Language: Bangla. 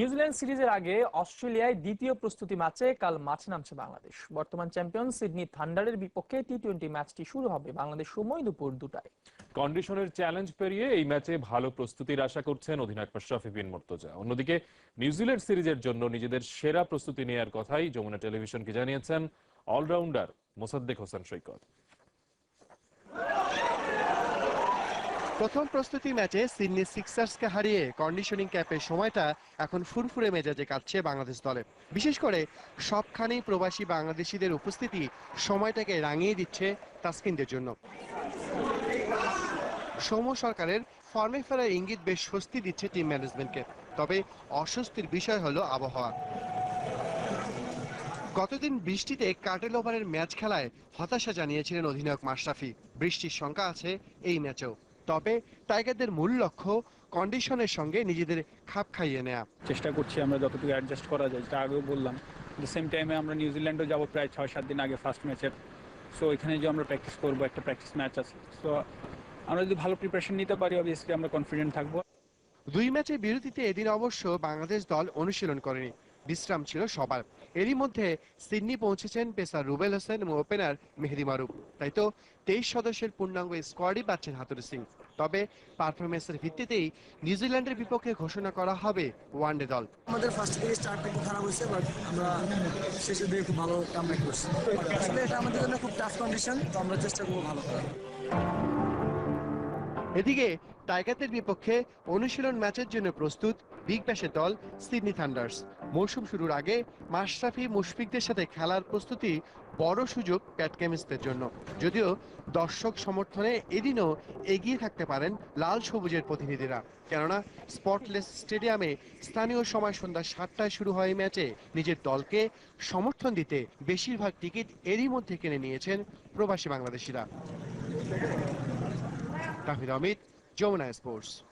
নিউজিল্যান্ড সিরিজের আগে অস্ট্রেলিয়ায় দ্বিতীয় প্রস্তুতি ম্যাচে কাল মাঠে নামছে বাংলাদেশ। বর্তমান চ্যাম্পিয়ন সিডনি থান্ডারের বিপক্ষে টি টোয়েন্টি ম্যাচটি শুরু হবে বাংলাদেশ সময় দুপুর দুটায়। কন্ডিশনের চ্যালেঞ্জ পেরিয়ে এই ম্যাচে ভালো প্রস্তুতির আশা করছেন অধিনায়ক মাশরাফি বিন মুর্তজা। অন্যদিকে, নিউজিল্যান্ড সিরিজের জন্য নিজেদের সেরা প্রস্তুতি নেওয়ার কথাই যমুনা টেলিভিশনকে জানিয়েছেন অলরাউন্ডার মোসাদ্দেক হোসেন সৈকত। প্রথম প্রস্তুতি ম্যাচে সিডনি সিক্সার্সকে হারিয়ে কন্ডিশনিং ক্যাপের সময়টা এখন ফুরফুরে মেজাজে কাটছে বাংলাদেশ দলে। বিশেষ করে সবখানেই প্রবাসী বাংলাদেশিদের উপস্থিতি সময়টাকে রাঙিয়ে দিচ্ছে তাসকিনদের জন্য। সৌম্য সরকারের ফর্মে ফেরার ইঙ্গিত বেশ স্বস্তি দিচ্ছে টিম ম্যানেজমেন্টকে। তবে অস্বস্তির বিষয় হলো আবহাওয়া। গতদিন বৃষ্টিতে কাটেল ওভারের ম্যাচ খেলায় হতাশা জানিয়েছিলেন অধিনায়ক মাশরাফি। বৃষ্টির শঙ্কা আছে এই ম্যাচেও। তবে টাইগারদের মূল লক্ষ্য কন্ডিশনের সঙ্গে নিজেদের খাপ খাইয়ে নেয়া। চেষ্টা করছি আমরা যতটুকু অ্যাডজাস্ট করা যায় যেটা আগেও বললাম। সেম টাইমে আমরা নিউজিল্যান্ডও যাব প্রায় ছয় সাত দিন আগে ফার্স্ট ম্যাচের সো এখানে যে আমরা প্র্যাকটিস করব একটা প্র্যাকটিস ম্যাচ আছে। সো আমরা যদি ভালো প্রিপারেশন নিতে পারি অবভিয়াসলি আমরা কনফিডেন্ট থাকব। দুই ম্যাচের বিরতিতে এদিন অবশ্য বাংলাদেশ দল অনুশীলন করেনি। বিশ্রাম ছিল সবার। এরই মধ্যে সিডনি পৌঁছেছেন পেসার রুবেল হোসেন এবং ওপেনার মেহেদি মারুফ। তাই তো তেইশ সদস্যের পূর্ণাঙ্গ স্কোয়াডই পাচ্ছেন হাতুর সিং। তবে পারফরমেন্সের ভিত্তিতেই নিউজিল্যান্ডের বিপক্ষে ঘোষণা করা হবে ওয়ানডে দল। আমাদের ফার্স্ট থেকে স্টার্টটা একটু খারাপ হয়েছে বাট আমরা শেষের দিকে খুব ভালো কামব্যাক করছি। আসলে এটা আমাদের জন্য খুব টাফ কন্ডিশন তো আমরা চেষ্টা করব ভালো করার। এদিকে, টাইগারদের বিপক্ষে অনুশীলন ম্যাচের জন্য প্রস্তুত বিগ ব্যাশের দল সিডনি থান্ডার্স। মৌসুম শুরুর আগে মাশরাফি মুশফিকদের সাথে খেলার প্রস্তুতি বড় সুযোগ প্যাট কেমিস্টের জন্য। যদিও দর্শক সমর্থনে এদিনও এগিয়ে থাকতে পারেন লাল সবুজের প্রতিনিধিরা। কেননা, স্পটলেস স্টেডিয়ামে স্থানীয় সময় সন্ধ্যা সাতটায় শুরু হয় ম্যাচে। নিজের দলকে সমর্থন দিতে বেশিরভাগ টিকিট এরই মধ্যে কিনে নিয়েছেন প্রবাসী বাংলাদেশিরা। Tag wieder mit Jonah Sports.